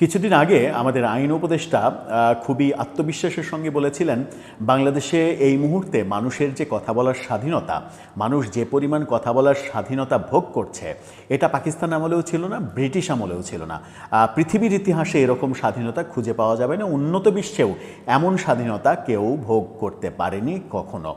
কিছুদিন আগে আমাদের আইন উপদেষ্টা খুবই আত্মবিশ্বাসের সঙ্গে বলেছিলেন, বাংলাদেশে এই মুহূর্তে মানুষের যে কথা বলার স্বাধীনতা, মানুষ যে পরিমাণ কথা বলার স্বাধীনতা ভোগ করছে, এটা পাকিস্তান আমলেও ছিল না, ব্রিটিশ আমলেও ছিল না। পৃথিবীর ইতিহাসে এরকম স্বাধীনতা খুঁজে পাওয়া যাবে না, উন্নত বিশ্বেও এমন স্বাধীনতা কেউ ভোগ করতে পারেনি কখনো।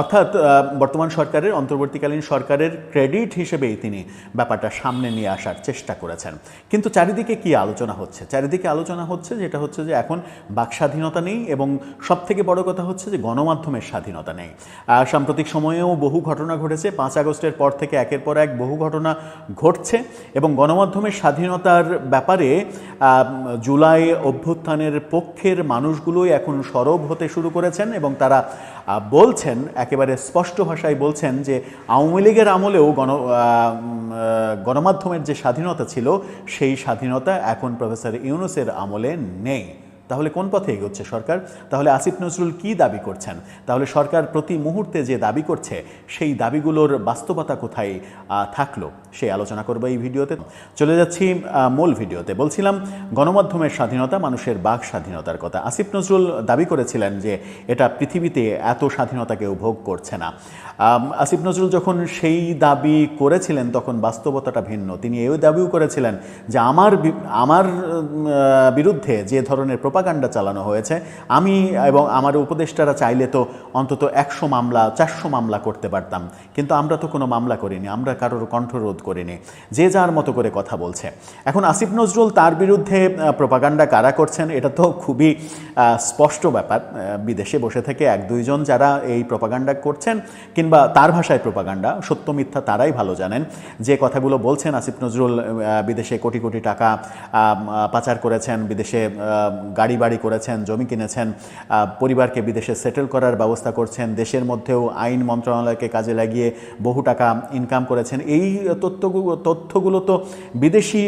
অর্থাৎ বর্তমান সরকারের, অন্তর্বর্তীকালীন সরকারের ক্রেডিট হিসেবেই তিনি ব্যাপারটা সামনে নিয়ে আসার চেষ্টা করেছেন। কিন্তু চারিদিকে কি আলোচনা হচ্ছে। চারিদিকে আলোচনা হচ্ছে যেটা হচ্ছে যে এখন বাক স্বাধীনতা নেই এবং সব থেকে বড় কথা হচ্ছে যে গণমাধ্যমের স্বাধীনতা নেই। সাম্প্রতিক সময়েও বহু ঘটনা ঘটেছে। পাঁচ আগস্টের পর থেকে একের পর এক বহু ঘটনা ঘটছে এবং গণমাধ্যমের স্বাধীনতার ব্যাপারে জুলাই অভ্যুত্থানের পক্ষের মানুষগুলোই এখন সরব হতে শুরু করেছেন এবং তারা বলছেন, একেবারে স্পষ্ট ভাষায় বলছেন যে আওয়ামী লীগের আমলেও গণ গণমাধ্যমের যে স্বাধীনতা ছিল, সেই স্বাধীনতা এখন প্রফেসর ইউনুসের আমলে নেই। তাহলে কোন পথে এগোচ্ছে সরকার? তাহলে আসিফ নজরুল কি দাবি করছেন? তাহলে সরকার প্রতি মুহূর্তে যে দাবি করছে, সেই দাবিগুলোর বাস্তবতা কোথায় থাকল? সেই আলোচনা করব এই ভিডিওতে। চলে যাচ্ছি মূল ভিডিওতে। বলছিলাম, গণমাধ্যমের স্বাধীনতা মানুষের বাক স্বাধীনতার কথা। আসিফ নজরুল দাবি করেছিলেন যে, এটা পৃথিবীতে এত স্বাধীনতা কেউ ভোগ করছে না। আসিফ নজরুল যখন সেই দাবি করেছিলেন, তখন বাস্তবতাটা ভিন্ন। তিনি এও দাবিও করেছিলেন যে, আমার আমার বিরুদ্ধে যে ধরনের প্রোপাগান্ডা চালানো হয়েছে। আমি এবং আমার উপদেষ্টারা চাইলে তো অন্তত একশো মামলা চারশো মামলা করতে পারতাম। কিন্তু আমরা তো কোনো মামলা করিনি আমরা কারোর কণ্ঠরোধ করিনি। যে যার মতো করে কথা বলছে। এখন আসিফ নজরুল তার বিরুদ্ধে প্রোপাগান্ডা কারা করছেন এটা তো খুবই স্পষ্ট ব্যাপার। বিদেশে বসে থেকে এক দুইজন যারা এই প্রোপাগান্ডা করছেন কিংবা তার ভাষায় প্রোপাগান্ডা সত্য মিথ্যা তারাই ভালো জানেন। যে কথাগুলো বলছেন আসিফ নজরুল বিদেশে কোটি কোটি টাকা পাচার করেছেন বিদেশে আহ, গাড়ি বাড়ি করেছেন, জমি কিনেছেন পরিবারকে বিদেশে সেটেল করার ব্যবস্থা করছেন, দেশের মধ্যেও আইন মন্ত্রণালয়কে কাজে লাগিয়ে বহু টাকা ইনকাম করেছেন। এই তথ্যগুলো তথ্যগুলো তো বিদেশি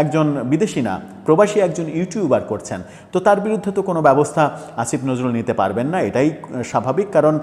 একজন বিদেশি না প্রবাসী একজন ইউটিউবার করছেন। তো তার বিরুদ্ধে তো কোনো ব্যবস্থা আসিফ নজরুল নিতে পারবেন না, এটাই স্বাভাবিক। কারণ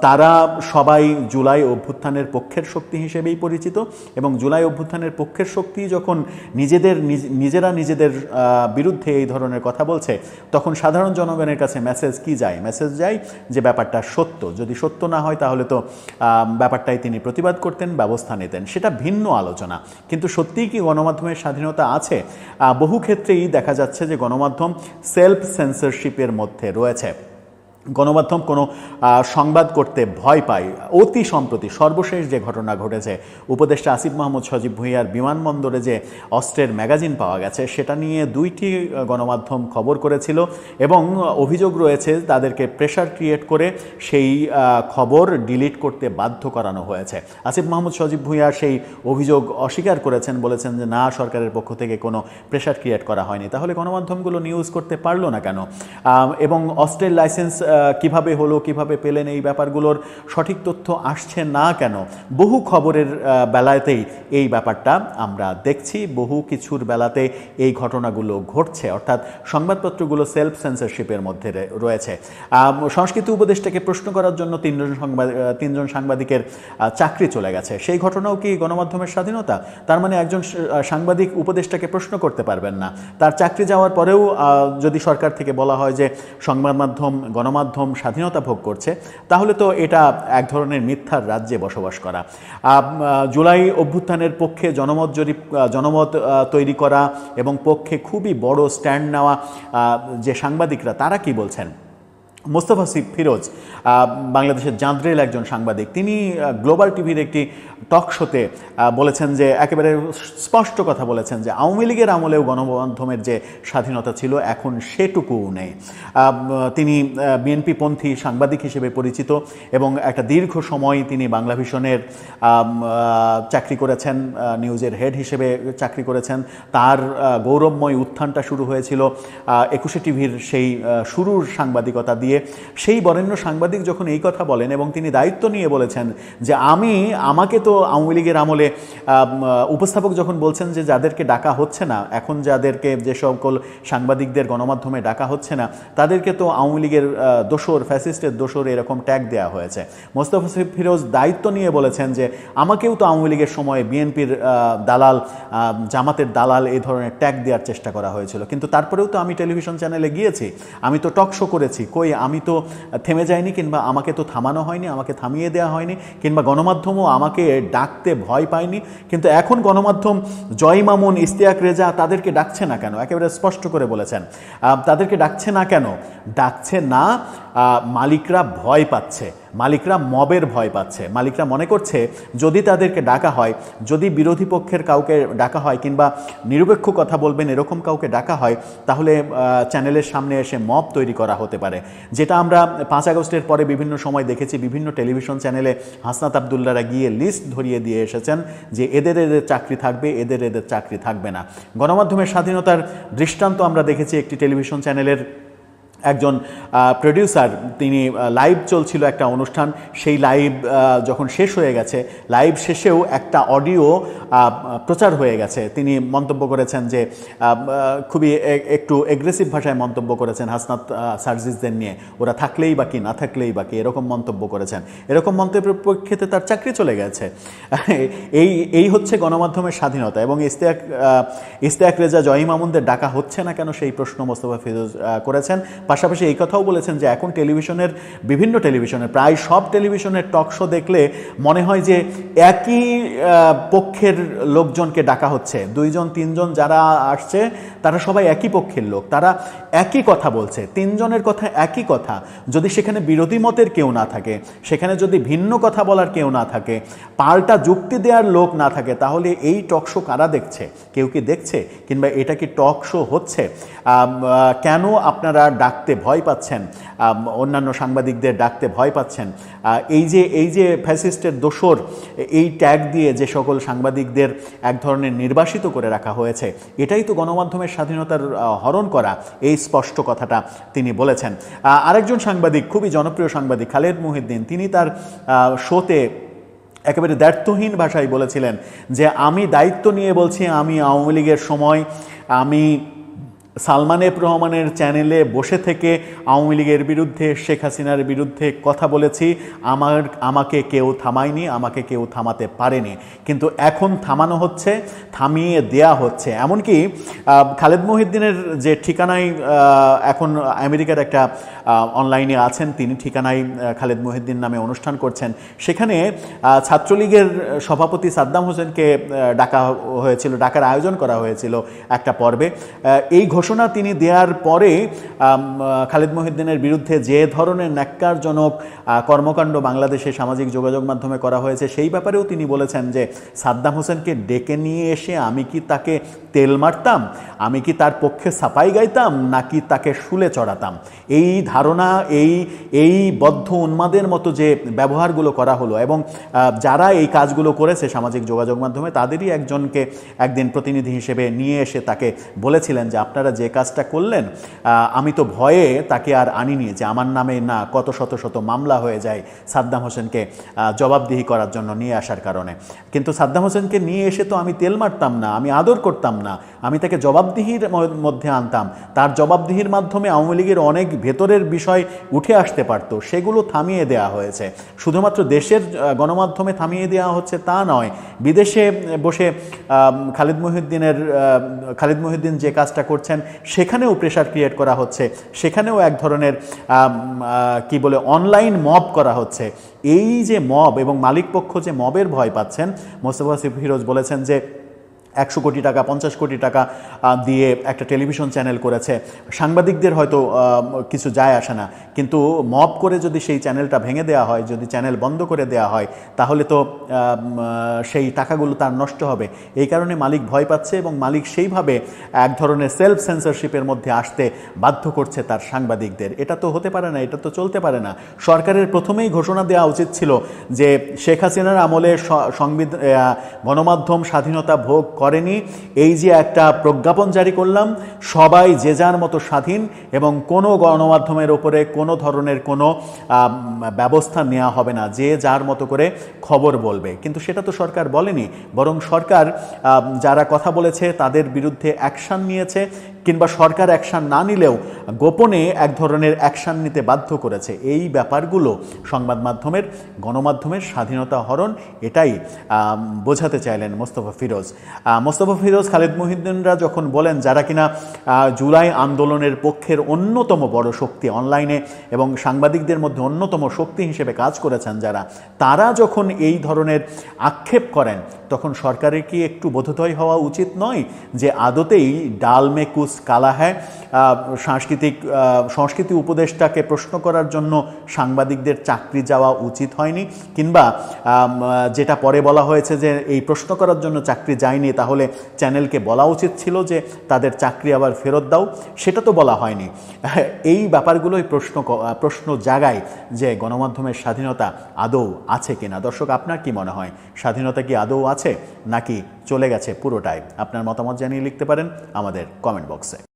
তারা সবাই জুলাই অভ্যুত্থানের পক্ষের শক্তি হিসেবেই পরিচিত এবং জুলাই অভ্যুত্থানের পক্ষের শক্তি যখন নিজেদের, নিজ- নিজেরা নিজেদের বিরুদ্ধে এই ধরনের কথা বলছে, তখন সাধারণ জনগণের কাছে মেসেজ কি যায়? মেসেজ যায় যে ব্যাপারটা সত্য। যদি সত্য না হয় তাহলে তো ব্যাপারটাই তিনি প্রতিবাদ করতেন, ব্যবস্থা নিতেন। সেটা ভিন্ন আলোচনা। কিন্তু সত্যিই কি গণমাধ্যমের স্বাধীনতা আছে? বহু ক্ষেত্রেই দেখা যাচ্ছে যে গণমাধ্যম সেলফ সেন্সরশিপের মধ্যে রয়েছে। গণমাধ্যম কোনো সংবাদ করতে ভয় পায়। অতি সম্প্রতি সর্বশেষ যে ঘটনা ঘটেছে, উপদেষ্টা আসিফ মাহমুদ সজীব ভুঁইয়ার বিমানবন্দরে যে অস্ত্রের ম্যাগাজিন পাওয়া গেছে, সেটা নিয়ে দুইটি গণমাধ্যম খবর করেছিল এবং অভিযোগ রয়েছে তাদেরকে প্রেশার ক্রিয়েট করে সেই খবর ডিলিট করতে বাধ্য করানো হয়েছে। আসিফ মাহমুদ সজীব ভুঁইয়া সেই অভিযোগ অস্বীকার করেছেন, বলেছেন যে না, সরকারের পক্ষ থেকে কোনো প্রেশার ক্রিয়েট করা হয়নি। তাহলে গণমাধ্যমগুলো নিউজ করতে পারল না কেন? এবং অস্ট্রেল লাইসেন্স কীভাবে হলো, কীভাবে পেলেন, এই ব্যাপারগুলোর সঠিক তথ্য আসছে না কেন? বহু খবরের বেলাতেই এই ব্যাপারটা আমরা দেখছি। বহু কিছুর বেলাতে এই ঘটনাগুলো ঘটছে। অর্থাৎ সংবাদপত্রগুলো সেলফ সেন্সরশিপের মধ্যে রয়েছে। সংস্কৃতি উপদেষ্টাকে প্রশ্ন করার জন্য তিনজন সংবাদ, তিনজন সাংবাদিকের চাকরি চলে গেছে। সেই ঘটনাও কি গণমাধ্যমের স্বাধীনতা? তার মানে একজন সাংবাদিক উপদেষ্টাকে প্রশ্ন করতে পারবেন না। তার চাকরি যাওয়ার পরেও যদি সরকার থেকে বলা হয় যে সংবাদ মাধ্যম, গণমাধ্যম স্বাধীনতা ভোগ করছে, তাহলে তো এটা এক ধরনের মিথ্যার রাজ্যে বসবাস করা। জুলাই অভ্যুত্থানের পক্ষে জনমত জরিপ জনমত তৈরি করা এবং পক্ষে খুবই বড় স্ট্যান্ড নেওয়া যে সাংবাদিকরা, তারা কি বলছেন? মোস্তফা সিফ ফিরোজ বাংলাদেশের জাঁদরেল একজন সাংবাদিক। তিনি গ্লোবাল টিভির একটি টক শোতে বলেছেন যে, একেবারে স্পষ্ট কথা বলেছেন যে, আওয়ামী লীগের আমলেও গণমাধ্যমের যে স্বাধীনতা ছিল, এখন সেটুকুও নেই। তিনি বিএনপি পন্থী সাংবাদিক হিসেবে পরিচিত এবং একটা দীর্ঘ সময় তিনি বাংলা ভিশনের চাকরি করেছেন নিউজের হেড হিসেবে চাকরি করেছেন। তার গৌরবময় উত্থানটা শুরু হয়েছিল একুশে টিভির সেই শুরুর সাংবাদিকতা দিয়ে। সেই বরেণ্য সাংবাদিক যখন এই কথা বলেন এবং তিনি দায়িত্ব নিয়ে বলেছেন যে আমি, আমাকে তো আওয়ামী লীগের আমলে উপস্থাপক যখন বলছেন যে যাদেরকে ডাকা হচ্ছে না, এখন যাদেরকে যে সকল সাংবাদিকদের গণমাধ্যমে ডাকা হচ্ছে না, তাদেরকে তো আওয়ামী লীগের দোসর ফ্যাসিস্টের দোসর এরকম ট্যাগ দেওয়া হয়েছে। মোস্তফা ফিরোজ দায়িত্ব নিয়ে বলেছেন যে আমাকেও তো আওয়ামী লীগের সময় বিএনপির দালাল জামাতের দালাল এই ধরনের ট্যাগ দেওয়ার চেষ্টা করা হয়েছিল। কিন্তু তারপরেও তো আমি টেলিভিশন চ্যানেলে গিয়েছি, আমি তো টক শো করেছি, কই আমি তো থেমে যাইনি কিংবা আমাকে তো থামানো হয়নি, আমাকে থামিয়ে দেওয়া হয়নি, কিংবা গণমাধ্যমও আমাকে ডাকতে ভয় পায়নি। কিন্তু এখন গণমাধ্যম জয় মামুন ইস্তিয়াক রেজা তাদেরকে ডাকছে না কেন? একেবারে স্পষ্ট করে বলেছেন। তাদেরকে ডাকছে না কেন? ডাকছে না মালিকরা ভয় পাচ্ছে, মালিকরা মবের ভয় পাচ্ছে। মালিকরা মনে করছে, যদি তাদেরকে ডাকা হয়, যদি বিরোধী পক্ষের কাউকে ডাকা হয় কিংবা নিরপেক্ষ কথা বলবেন, এরকম কাউকে ডাকা হয়, তাহলে চ্যানেলের সামনে এসে মব তৈরি করা হতে পারে। যেটা আমরা পাঁচ আগস্টের পরে বিভিন্ন সময় দেখেছি, বিভিন্ন টেলিভিশন চ্যানেলে হাসনাত আবদুল্লারা গিয়ে লিস্ট ধরিয়ে দিয়ে এসেছেন যে এদের এদের চাকরি থাকবে, এদের এদের চাকরি থাকবে না। গণমাধ্যমের স্বাধীনতার দৃষ্টান্ত আমরা দেখেছি একটি টেলিভিশন চ্যানেলের একজন প্রডিউসার তিনি লাইভ চলছিল একটা অনুষ্ঠান। সেই লাইভ যখন শেষ হয়ে গেছে লাইভ শেষেও একটা অডিও প্রচার হয়ে গেছে। তিনি মন্তব্য করেছেন যে খুবই একটু এগ্রেসিভ ভাষায় মন্তব্য করেছেন হাসনাত সার্জিসদের নিয়ে। ওরা থাকলেই বাকি না থাকলেই বা বাকি এরকম মন্তব্য করেছেন। এরকম মন্তব্যের প্রেক্ষিতে তার চাকরি চলে গেছে। এই এই হচ্ছে গণমাধ্যমের স্বাধীনতা এবং ইস্তেক ইস্তেক রেজা জয়ী মামুনদের ডাকা হচ্ছে না কেন সেই প্রশ্ন মোস্তফা ফিরোজ করেছেন। পাশাপাশি এই কথাও বলেছেন যে এখন টেলিভিশনের, বিভিন্ন টেলিভিশনের, প্রায় সব টেলিভিশনের টক শো দেখলে মনে হয় যে একই পক্ষের লোকজনকে ডাকা হচ্ছে। দুইজন, তিনজন যারা আসছে, তারা সবাই একই পক্ষের লোক। তারা একই কথা বলছে। তিনজনের কথা একই কথা। যদি সেখানে বিরোধী মতের কেউ না থাকে, সেখানে যদি ভিন্ন কথা বলার কেউ না থাকে, পাল্টা যুক্তি দেওয়ার লোক না থাকে, তাহলে এই টক শো কারা দেখছে? কেউ কি দেখছে? কিংবা এটা কি টক শো হচ্ছে? কেন আপনারা ডাকতে ভয় পাচ্ছেন অন্যান্য সাংবাদিকদের ডাকতে ভয় পাচ্ছেন এই যে এই যে ফ্যাসিস্টের দোসর, এই ট্যাগ দিয়ে যে সকল সাংবাদিকদের এক ধরনের নির্বাসিত করে রাখা হয়েছে, এটাই তো গণমাধ্যমের স্বাধীনতার হরণ করা, এই স্পষ্ট কথাটা তিনি বলেছেন। আরেকজন সাংবাদিক, খুবই জনপ্রিয় সাংবাদিক, খালেদ মুহিদ্দিন, তিনি তার শোতে একেবারে দ্ব্যর্থহীন ভাষায় বলেছিলেন যে, আমি দায়িত্ব নিয়ে বলছি, আমি আওয়ামী লীগের সময়, আমি সালমান এফ রহমানের চ্যানেলে বসে থেকে আওয়ামী লীগের বিরুদ্ধে শেখ হাসিনার বিরুদ্ধে কথা বলেছি। আমার, আমাকে কেউ থামায়নি, আমাকে কেউ থামাতে পারেনি। কিন্তু এখন থামানো হচ্ছে, থামিয়ে দেয়া হচ্ছে। এমনকি খালেদ মহিদ্দিনের যে ঠিকানায় এখন আমেরিকার একটা অনলাইনে আছেন, তিনি ঠিকানায় খালেদ মহিদ্দিন নামে অনুষ্ঠান করছেন। সেখানে ছাত্রলীগের সভাপতি সাদ্দাম হোসেনকে ডাকা হয়েছিল, ডাকার আয়োজন করা হয়েছিল একটা পর্বে। এই ঘোষণা তিনি দেওয়ার পরে খালেদ মহিদ্দিনের বিরুদ্ধে যে ধরনের ন্যাক্কারজনক কর্মকাণ্ড বাংলাদেশে সামাজিক যোগাযোগ মাধ্যমে করা হয়েছে, সেই ব্যাপারেও তিনি বলেছেন যে, সাদ্দাম হোসেনকে ডেকে নিয়ে এসে আমি কি তাকে তেল মারতাম? আমি কি তার পক্ষে সাপাই গাইতাম? নাকি তাকে শুলে চড়াতাম? এই ধারণা, এই এই বদ্ধ উন্মাদের মতো যে ব্যবহারগুলো করা হলো এবং যারা এই কাজগুলো করেছে সামাজিক যোগাযোগ মাধ্যমে, তাদেরই একজনকে একদিন প্রতিনিধি হিসেবে নিয়ে এসে তাকে বলেছিলেন যে, আপনারা যে কাজটা করলেন আমি তো ভয়ে তাকে আর আনিনি যে আমার নামে না কত শত শত মামলা হয়ে যায় সাদ্দাম হোসেনকে জবাবদিহি করার জন্য নিয়ে আসার কারণে। কিন্তু সাদ্দাম হোসেনকে নিয়ে এসে তো আমি তেল মারতাম না, আমি আদর করতাম না, আমি তাকে জবাবদিহির মধ্যে আনতাম। তার জবাবদিহির মাধ্যমে আওয়ামী লীগের অনেক ভেতরের বিষয় উঠে আসতে পারতো, সেগুলো থামিয়ে দেওয়া হয়েছে। শুধুমাত্র দেশের গণমাধ্যমে থামিয়ে দেওয়া হচ্ছে তা নয়, বিদেশে বসে খালিদ মহিউদ্দিনের খালিদ মহিউদ্দিন যে কাজটা করছেন সেখানেও প্রেশার ক্রিয়েট করা হচ্ছে, সেখানেও এক ধরনের কি বলে অনলাইন মব করা হচ্ছে। এই যে মব এবং মালিকপক্ষ যে মবের ভয় পাচ্ছেন, মোস্তফা সিফ হিরোজ বলেছেন যে একশো কোটি টাকা, পঞ্চাশ কোটি টাকা দিয়ে একটা টেলিভিশন চ্যানেল করেছে। সাংবাদিকদের হয়তো কিছু যায় আসে না। কিন্তু মব করে যদি সেই চ্যানেলটা ভেঙে দেওয়া হয়, যদি চ্যানেল বন্ধ করে দেওয়া হয়, তাহলে তো সেই টাকাগুলো তার নষ্ট হবে। এই কারণে মালিক ভয় পাচ্ছে এবং মালিক সেইভাবে এক ধরনের সেলফ সেন্সরশিপের মধ্যে আসতে বাধ্য করছে তার সাংবাদিকদের। এটা তো হতে পারে না, এটা তো চলতে পারে না। সরকারের প্রথমেই ঘোষণা দেওয়া উচিত ছিল যে শেখ হাসিনার আমলে সংবিধান গণমাধ্যম স্বাধীনতা ভোগ করে করেনি। এই যে একটা প্রজ্ঞাপন জারি করলাম, সবাই যে যার মতো স্বাধীন এবং কোনো গণমাধ্যমের ওপরে কোনো ধরনের কোনো ব্যবস্থা নেওয়া হবে না, যে যার মতো করে খবর বলবে। কিন্তু সেটা তো সরকার বলেনি, বরং সরকার যারা কথা বলেছে তাদের বিরুদ্ধে অ্যাকশান নিয়েছে। কিংবা সরকার অ্যাকশন না নিলেও গোপনে এক ধরনের অ্যাকশন নিতে বাধ্য করেছে। এই ব্যাপারগুলো সংবাদ মাধ্যমের, গণমাধ্যমের স্বাধীনতা হরণ এটাই বোঝাতে চাইলেন মোস্তফা ফিরোজ। মোস্তফা ফিরোজ, খালেদ মহিউদ্দিনরা যখন বলেন যারা কিনা জুলাই আন্দোলনের পক্ষের অন্যতম বড় শক্তি অনলাইনে এবং সাংবাদিকদের মধ্যে অন্যতম শক্তি হিসেবে কাজ করেছেন যারা, তারা যখন এই ধরনের আক্ষেপ করেন, তখন সরকারের কি একটু বোধোদয় হওয়া উচিত নয় যে আদতেই ডাল মে কালা হ্যায় সাংস্কৃতিক সংস্কৃতি উপদেষ্টাকে প্রশ্ন করার জন্য সাংবাদিকদের চাকরি যাওয়া উচিত হয়নি, কিংবা যেটা পরে বলা হয়েছে যে এই প্রশ্ন করার জন্য চাকরি যায়নি, তাহলে চ্যানেলকে বলা উচিত ছিল যে তাদের চাকরি আবার ফেরত দাও, সেটা তো বলা হয়নি। এই ব্যাপারগুলোই প্রশ্ন প্রশ্ন জাগায় যে গণমাধ্যমের স্বাধীনতা আদৌ আছে কিনা। দর্শক, আপনার কি মনে হয়? স্বাধীনতা কি আদৌ আছে, নাকি চলে গেছে পুরোটাই? আপনার মতামত জানিয়ে লিখতে পারেন আমাদের কমেন্ট বক্সে। toxic.